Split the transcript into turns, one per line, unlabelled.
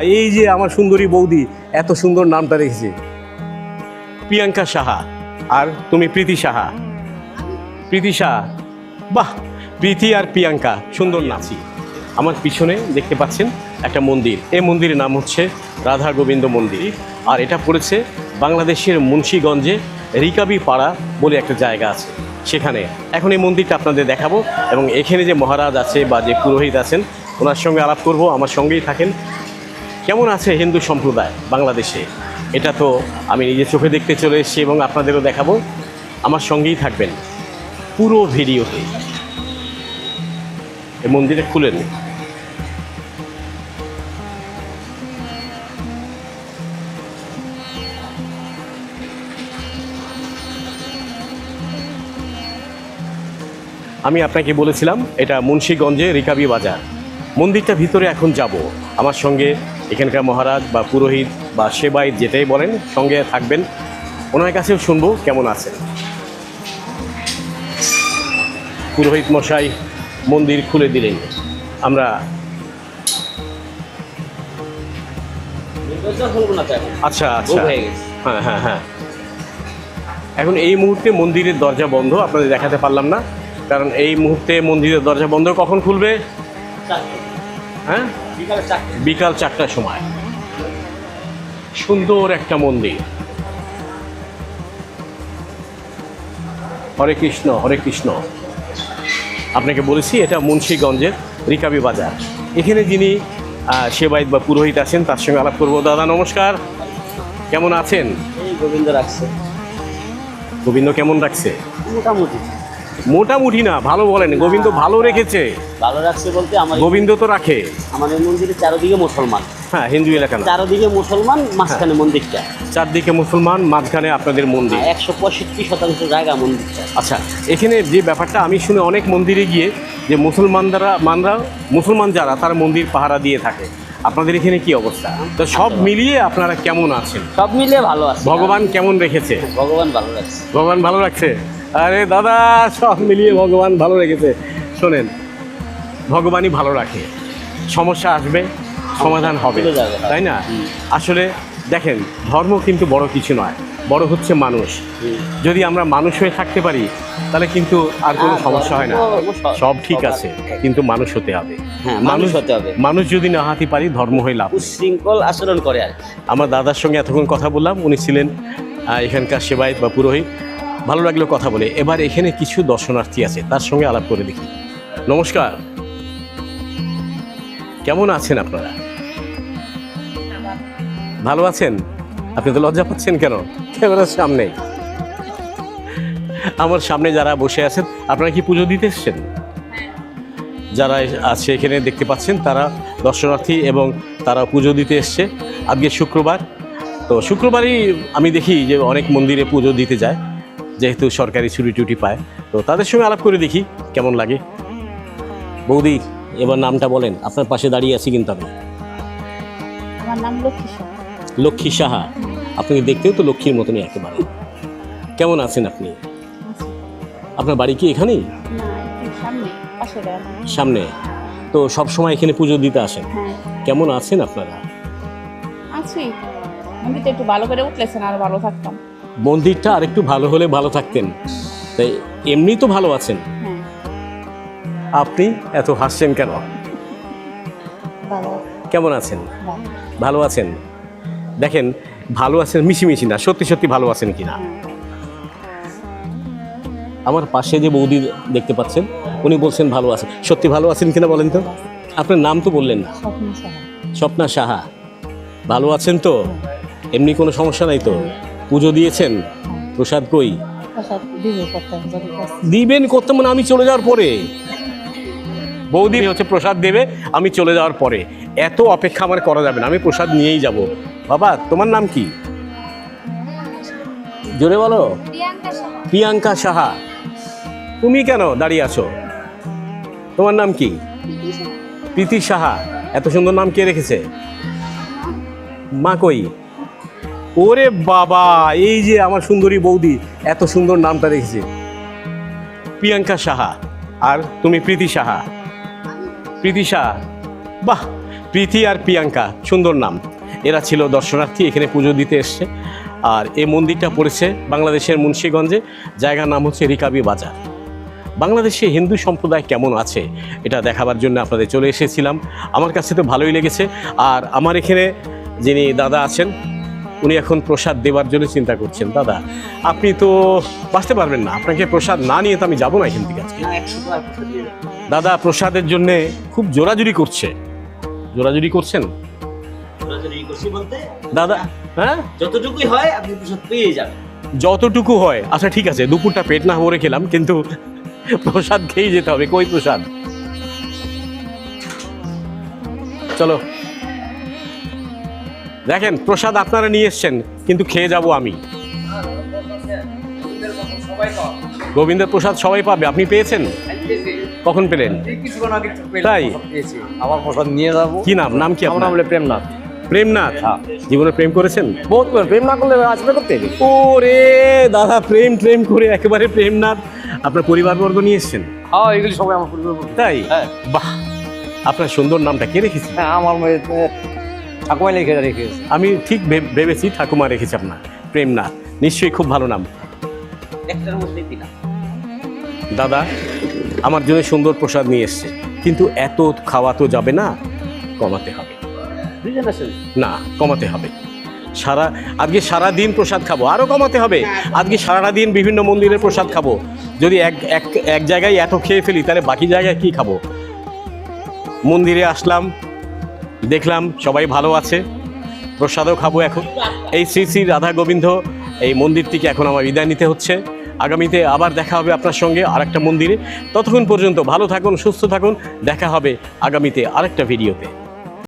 এই যে আমার সুন্দরী বৌদি, এত সুন্দর নামটা রেখেছে। প্রিয়াঙ্কা সাহা আর তুমি প্রীতি সাহা। প্রীতি সাহা। বাহ, প্রীতি আর প্রিয়াঙ্কা, সুন্দর নাচি আমার পিছনে দেখতে পাচ্ছেন একটা মন্দির। এই মন্দিরের নাম হচ্ছে রাধা গোবিন্দ মন্দির। আর এটা পড়েছে বাংলাদেশের মুন্সীগঞ্জে রিকাবি পাড়া বলে একটা জায়গা আছে। সেখানে। এখন এই মন্দিরটা আপনাদের দেখাবো এবং এখানে যে মহারাজ আছে বা যে পুরোহিত আছেন, ওনার সঙ্গে আলাপ করব। আমার সঙ্গেই থাকেন কেমন আছে হিন্দু সম্প্রদায় বাংলাদেশে? এটা তো আমি নিজে চোখে দেখতে চলে এসেছি এবং আপনাদেরও দেখাবো। আমার সঙ্গেই থাকবেন পুরো ভিডিওতে। এই মন্দিরে খুলেন। আমি আপনাকে বলেছিলাম, এটা মুন্সীগঞ্জে রিকাবি বাজার। মন্দিরটা ভিতরে এখন যাব। আমার সঙ্গে এখানকার মহারাজ বা পুরোহিত বা সেবায়িত যেটাই বলেন সঙ্গে থাকবেন। ওনার কাছেও শুনব কেমন আছেন। পুরোহিত মশাই মন্দির খুলে দিলেন। আমরা আচ্ছা আচ্ছা।
হ্যাঁ
হ্যাঁ হ্যাঁ এখন এই মুহূর্তে মন্দিরের দরজা বন্ধ আপনাদের দেখাতে পারলাম না। কারণ এই মুহূর্তে মন্দিরের দরজা বন্ধ কখন খুলবে? হ্যাঁ? বিকাল চারটার সময়। সুন্দর একটা মন্দির। হরে কৃষ্ণ হরে কৃষ্ণ। আপনাকে বলেছি এটা মুন্সীগঞ্জের রিকাবি বাজার। এখানে যিনি আহ, সেবায়িত বা পুরোহিত আছেন তার সঙ্গে আলাপ করব। দাদা নমস্কার। কেমন আছেন?
গোবিন্দ রাখছে।
গোবিন্দ কেমন রাখছে?
মোটামুটি।
মোটামুটি না ভালো বলেন গোবিন্দ ভালো রেখেছে।
ভালো রাখছে বলতে আমার
গোবিন্দ তো রাখে।
আমাদের মন্দিরের চারদিকে মুসলমান।
হ্যাঁ হিন্দু এলাকা না।
চারদিকে মুসলমান মাঝখানে মন্দিরটা।
চারদিকে মুসলমান মাঝখানে আপনাদের মন্দির।
একশো পঁয়ষট্টি শতাংশ জায়গা মন্দিরটা।
আচ্ছা এখানে যে ব্যাপারটা আমি শুনে অনেক মন্দিরে গিয়ে যে মুসলমানরা মানরা মুসলমান যারা তারা মন্দির পাহারা দিয়ে থাকে। আপনাদের এখানে কি অবস্থা? তো সব মিলিয়ে আপনারা কেমন আছেন?
সব মিলিয়ে ভালো আছে।
ভগবান কেমন রেখেছে?
ভগবান ভালো রাখছে।
ভগবান ভালো রাখছে? আরে দাদা সব মিলিয়ে ভগবান ভালো রেখেছে। শোনেন ভগবানই ভালো রাখে। সমস্যা আসবে সমাধান হবে তাই না? আসলে দেখেন ধর্ম কিন্তু বড় কিছু নয় বড় হচ্ছে মানুষ। যদি আমরা মানুষ হয়ে থাকতে পারি তাহলে কিন্তু আর কোনো
হ্যাঁ,
সমস্যা হয় না।
সব-
সব ঠিক আছে কিন্তু মানুষ হতে হবে।
হ্যাঁ মানুষ হতে হবে।
মানুষ যদি না হাতি পারি ধর্ম হয়ে লাভ
শৃঙ্খল আচরণ করে আর।
আমার দাদার সঙ্গে এতক্ষণ কথা বললাম উনি ছিলেন এখানকার সেবায়ত বা পুরোহিত। ভালো লাগল কথা বলে। এবার এখানে কিছু দর্শনার্থী আছে, তার সঙ্গে আলাপ করে দেখি। নমস্কার। কেমন আছেন আপনারা? ভালো আছেন? আপনি তো লজ্জা পাচ্ছেন কেন? ক্যামেরার সামনে আমার সামনে যারা বসে আছেন, আপনারা কি পুজো দিতে এসছেন? যারা আছে এখানে দেখতে পাচ্ছেন, তারা দর্শনার্থী এবং তারা পুজো দিতে এসছে। আজকে শুক্রবার। তো শুক্রবারই আমি দেখি যে অনেক মন্দিরে পুজো দিতে যায়। যেহেতু সরকারি ছুটি টুটি পায় তো তাদের সঙ্গে আলাপ করে দেখি কেমন লাগে। বৌদি এবার নামটা বলেন আপনার পাশে দাঁড়িয়ে আছি কিন্তু আমি।
আমার নাম লক্ষ্মী সাহা।
লক্ষ্মী সাহা আপনি দেখতেও তো লক্ষ্মীর মতনই একেবারে। কেমন আছেন আপনি? আপনার বাড়ি কি এখানেই?
সামনে।
তো সব সময় এখানে পুজো দিতে আসেন।
হ্যাঁ।
কেমন আছেন আপনারা?
আছি। মন্দিরটা একটু ভালো করে উঠলেছেন আর ভালো থাকতাম।
মন্দিরটা আরেকটু ভালো হলে ভালো থাকতেন। তাই এমনি তো ভালো আছেন।
হ্যাঁ।
আপনি এত হাসছেন কেন? কেমন আছেন?
ভালো।
আছেন? দেখেন ভালো আছেন মিশিমিশি না সত্যি সত্যি ভালো আছেন কিনা।
হ্যাঁ।
আমার পাশে যে বৌদি দেখতে পাচ্ছেন উনি বলছেন ভালো আছেন। সত্যি ভালো আছেন কিনা বলেন তো? আপনার নাম তো বললেন না।
স্বপ্না সাহা।
ভালো আছেন তো? এমনি কোনো সমস্যা নাই তো? পুজো দিয়েছেন? প্রসাদ কই? দিবেন করতে মানে আমি চলে যাওয়ার পরে? বৌদি হচ্ছে প্রসাদ দেবে আমি চলে যাওয়ার পরে। এত অপেক্ষা আমার করা যাবে না আমি প্রসাদ নিয়েই যাব। বাবা তোমার নাম কি? জোরে বলো। প্রিয়াঙ্কা সাহা। তুমি কেন দাঁড়িয়ে আছো? তোমার নাম কি? প্রীতি সাহা। এত সুন্দর নাম কে রেখেছে? মা কই? ওরে বাবা, এই যে আমার সুন্দরী বৌদি, এত সুন্দর নামটা রেখেছে প্রিয়াঙ্কা সাহা আর তুমি প্রীতি সাহা। প্রীতি সাহা, বাহ, প্রীতি আর প্রিয়াঙ্কা, সুন্দর নাম। এরা ছিল দর্শনার্থী, এখানে পুজো দিতে এসছে। আর এই মন্দিরটা পড়েছে বাংলাদেশের মুন্সীগঞ্জে, জায়গার নাম হচ্ছে রিকাবি বাজার। বাংলাদেশে হিন্দু সম্প্রদায় কেমন আছে, এটা দেখাবার জন্য আপনাদের চলে এসেছিলাম। আমার কাছে তো ভালোই লেগেছে। আর আমার এখানে যিনি দাদা আছেন উনি এখন প্রসাদ দেওয়ার জন্য চিন্তা করছেন। দাদা আপনি তো বাঁচতে পারবেন না। আপনাকে প্রসাদ না নিয়ে তো আমি যাব না এখান থেকে আজকে। দাদা প্রসাদের জন্য খুব জোরাজুরি করছে। জোরাজুরি করছেন? দাদা হ্যাঁ?
যতটুকুই হয় আপনি প্রসাদ পেয়ে যাবেন।
যতটুকু হয় আচ্ছা ঠিক আছে দুপুরটা পেট না ভরে খেলাম কিন্তু প্রসাদ খেয়েই যেতে হবে। কই প্রসাদ? চলো। দেখেন প্রসাদ আপনারা নিয়ে এসছেন কিন্তু খেয়ে যাব আমি। গোবিন্দের প্রসাদ সবাই পাবে আপনি পেয়েছেন? কখন পেলেন? তাই?
আমার প্রসাদ নিয়ে যাব।
কি নাম? নাম কি
আমার
আপনার?
নাম প্রেমনাথ।
প্রেমনাথ?
হ্যাঁ।
জীবনে প্রেম করেছেন?
বহুত প্রেম না করলে আসবে করতে
ও রে দাদা প্রেম প্রেম করে একেবারে প্রেমনাথ। আপনার পরিবারবর্গ নিয়ে এসছেন?
হ্যাঁ এগুলি সবাই আমার পরিবার বলে।
তাই?
হ্যাঁ।
বাহ আপনার সুন্দর নামটা কে রেখেছি?
হ্যাঁ আমার মেয়ে ঠাকুমাই লিখে রেখেছে
আমি ঠিক ভেবেছি ঠাকুমা রেখেছি আপনার। প্রেম না নিশ্চয়ই খুব ভালো নাম।
একটার মধ্যেই দিলাম
দাদা আমার জন্য সুন্দর প্রসাদ নিয়ে এসছে। কিন্তু এত খাওয়া তো যাবে না কমাতে হবে। না কমাতে হবে। সারা আজকে সারা দিন প্রসাদ খাব আরও কমাতে হবে। আজকে সারা দিন বিভিন্ন মন্দিরের প্রসাদ খাব। যদি এক এক এক জায়গায় এত খেয়ে ফেলি তাহলে বাকি জায়গায় কি খাব? মন্দিরে আসলাম দেখলাম সবাই ভালো আছে। প্রসাদও খাব এখন। এই শ্রী শ্রী রাধা গোবিন্দ, এই মন্দিরটিকে এখন আমার বিদায় নিতে হচ্ছে। আগামীতে আবার দেখা হবে আপনার সঙ্গে আরেকটা মন্দিরে। ততক্ষণ পর্যন্ত ভালো থাকুন, সুস্থ থাকুন। দেখা হবে আগামীতে আরেকটা ভিডিওতে।